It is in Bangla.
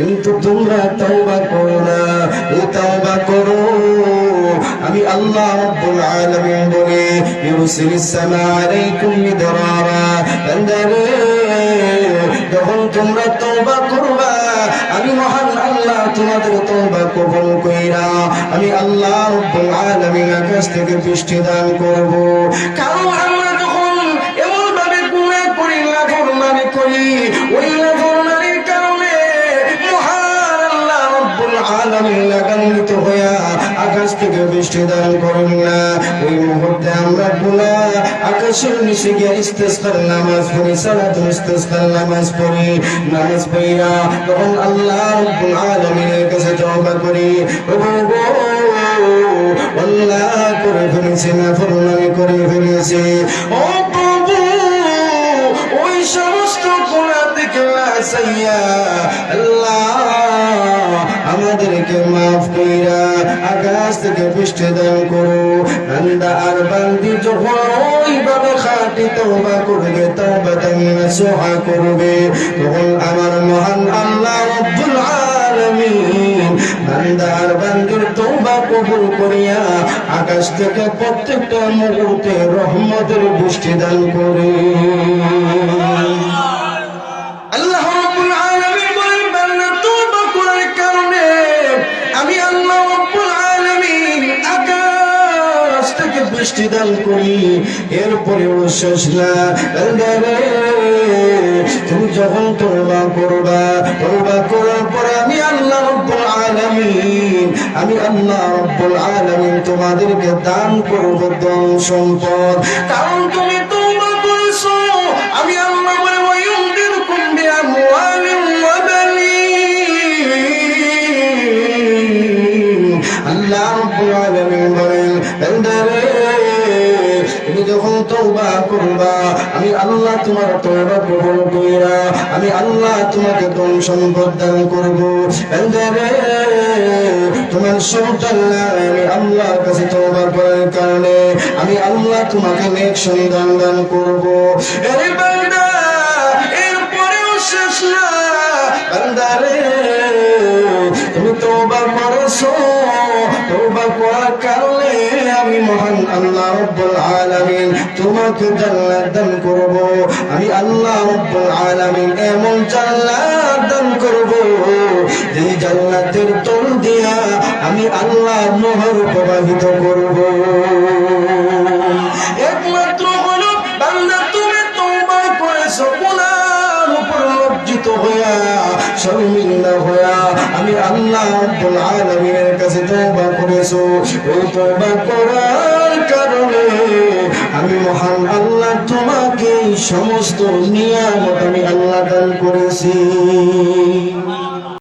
কিন্তু তোমরা তওবা করো না এই তওবা করো। আমি আল্লাহ রব্বুল আলামিন বলে ইউসিলিস সামা আলাইকুম মিদরারা, বান্দারে, যখন তোমরা তওবা করবা, আমি মহান আল্লাহ তোমাদের তওবা কবুল কইরা, আমি আল্লাহ রব্বুল আলামিন আকাশ থেকে বৃষ্টি দান করব। কারণ বৃষ্টি দান করেন না। ওই মুহূর্তে আমরা গুনাহ আকাশের নিচে গিয়ে ইস্তেসকার নামাজ পড়ি, সালাতুল ইস্তেসকার নামাজ পড়ি। নামাজ পড়িয়া তখন আল্লাহ রব্বুল কাছে তওবা করি। আল্লাহ করে ফেলেছি না, ফরমানি করে ফেলেছি। ও প্রভু, ওই সমস্ত গুণা থেকে লাসাইয়া আল্লাহ আমাদেরকে মাফ কইরা আকাশ থেকে বৃষ্টি দান করো। বান্দা আর বান্দি যখন ওইভাবে খাটি তওবা করবে, তওবা তান্না সোহা করবে, তখন আমার মহান আল্লাহ রব্বুল আলামিন বান্দা আর বান্দির তওবা কবুল করিয়া আকাশ থেকে প্রত্যেকটা মুহূর্তে রহমতের বৃষ্টি দান করে। মিষ্টি দান করি, এরপরেও শেষ না। তুমি যখন তোবা করবা তোবা করার পরে আমি আল্লাহ রব্বুল আমি আল্লাহ রব্বুল আলামিন তোমাদেরকে দান করব দম সম্পদ। কারণ তুমি তোবা করেছ, আমি আল্লাহ আল্লাহ রব্বুল আলামিন তওবা করবা। আমি আল্লাহ তোমার আমি আল্লাহ তোমাকে ধন সম্পদ দান করব। তোমার সন্তান আমি আল্লাহর কাছে তওবা করার কারণে আমি আল্লাহ তোমাকে নেক সন্তান দান করব। এরপরেও শেষ না। তুমি করেছ। করার মহান আল্লাহ রব্বুল আলামিন, তোমাকে জান্নাত দান করব। আমি আল্লাহ রব্বুল আলামিন এমন জান্নাত দান করব যে জান্নাতের তল দিয়া আমি আল্লাহ নহর প্রবাহিত করব। শর্মিন্দা হইয়া, আমি আল্লাহ রব্বুল আলামিনের কাছে তওবা করেছ ওই তওবা করার কারণে আমি মহান আল্লাহ তোমাকে সমস্ত নিয়ামত আমি আল্লাহ দান করেছি।